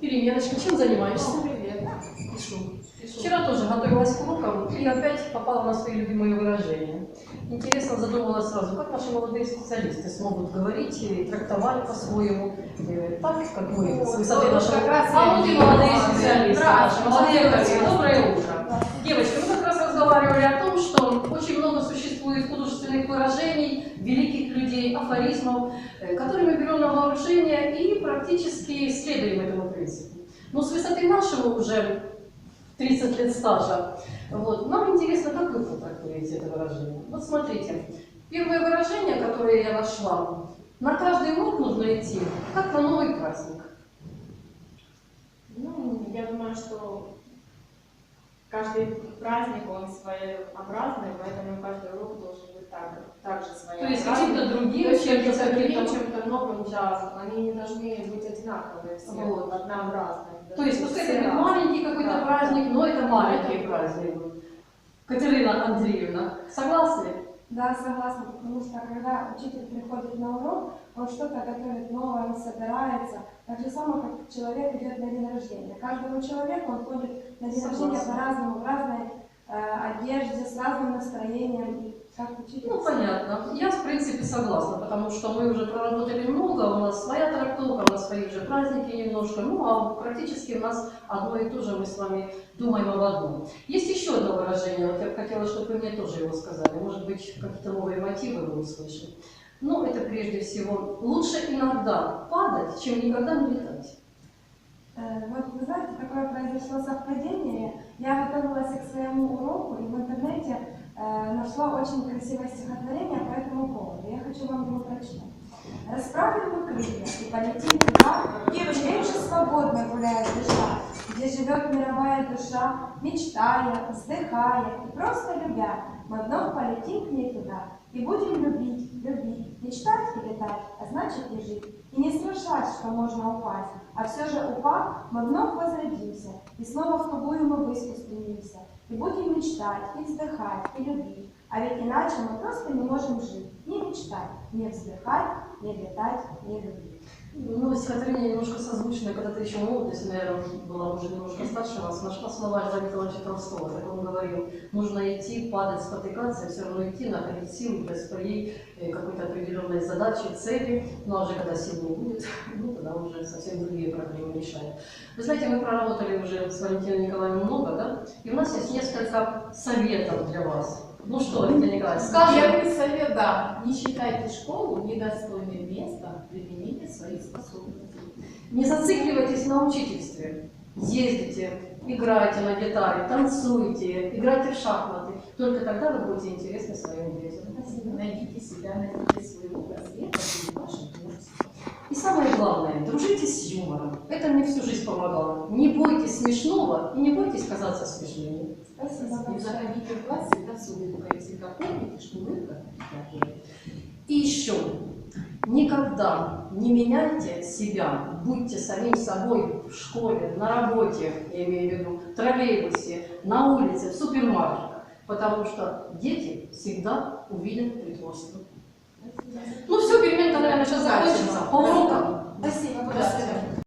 Переменочка, чем занимаешься? Привет. Пишу. Пишу. Вчера тоже готовилась к урокам и опять попала на свои любимые выражения. Интересно задумалась сразу, как наши молодые специалисты смогут говорить и трактовать по-своему, так, как мы с высоты нашего... А молодые думала. специалисты, молодые молодые. Доброе утро. Девочки, мы как раз разговаривали о том, что очень много существует художественных выражений, великих людей, афоризмов, э, вооружение и практически следуем этому принципу. Но с высоты нашего уже 30 лет стажа, вот, нам интересно, как вы трактуете это выражение. Вот смотрите, первое выражение, которое я нашла, на каждый год нужно идти, как на новый праздник. Ну, я думаю, что каждый праздник, он своеобразный, поэтому каждый урок должен так, так же То есть каким-то То другим, чем-то каким-то чем-то новым, да, они не должны быть одинаковые все, Вот. однообразные. То есть пускай это маленький какой-то Да. праздник, но это маленький праздник. Катерина Андреевна, согласны? Да, согласна, потому что когда учитель приходит на урок, он что-то готовит новое, он собирается. Так же самое, как человек идет на день рождения. Каждому человеку он ходит на день рождения Согласна. по-разному, в разной э, одежде, с разным настроением. Ну, понятно. Я, в принципе, согласна, потому что мы уже проработали много, у нас своя трактовка, у нас свои же праздники немножко, ну, а практически у нас одно и то же, мы с вами думаем об одном. Есть еще одно выражение, вот я бы хотела, чтобы вы мне тоже его сказали, может быть, какие-то новые мотивы вы услышали. Ну, это прежде всего, лучше иногда падать, чем никогда не летать. Э, Вот вы знаете, такое произошло совпадение. Я готовилась к своему уроку и в интернете очень красивое стихотворение по этому поводу. Я хочу вам его прочитать. Расправим мы крылья и полетим туда, где же свободно гуляет душа, где живет мировая душа, мечтая, вздыхая и просто любя, мы вновь полетим к ней туда и будем любить, любить, мечтать и летать, а значит и жить. И не страшать, что можно упасть, а все же упав, мы вновь возродимся, и снова в тугую мы выспу и будем мечтать, и вздыхать, и любить. А ведь иначе мы просто не можем жить, не мечтать, не вздыхать, не летать, не любить. Ну, стихотворение немножко созвучное, когда ты еще в молодости, наверное, была уже немножко старше вас, нашла слова Льва Николаевича Толстого, как он говорил, нужно идти, падать, спотыкаться, все равно идти, находить силы для своей э, какой-то определенной задачи, цели, ну, а уже когда сил не будет, ну, тогда уже совсем другие проблемы решают. Вы знаете, мы проработали уже с Валентиной Николаевной много, да, и у нас есть несколько советов для вас. Ну что, Валентина Николаевна, скажем, Первый совет, да. Не считайте школу недостойным местом применения своих способностей. Не зацикливайтесь на учительстве. Ездите, играйте на гитаре, танцуйте, играйте в шахматы. Только тогда вы будете интересны своим детям. Найдите себя, найдите свой образ. И ваше творчество. И самое главное, дружите с юмором. Это мне всю жизнь помогало. Не смешного и не бойтесь казаться смешными. Спасибо И заходите в класс всегда с улыбкой. Всегда помните, что улыбка – И еще, никогда не меняйте себя, будьте самим собой в школе, на работе, я имею в виду, в троллейбусе, на улице, в супермаркетах, потому что дети всегда увидят притворство. Ну все, переменка, наверное, сейчас закончится. По урокам. Спасибо Да.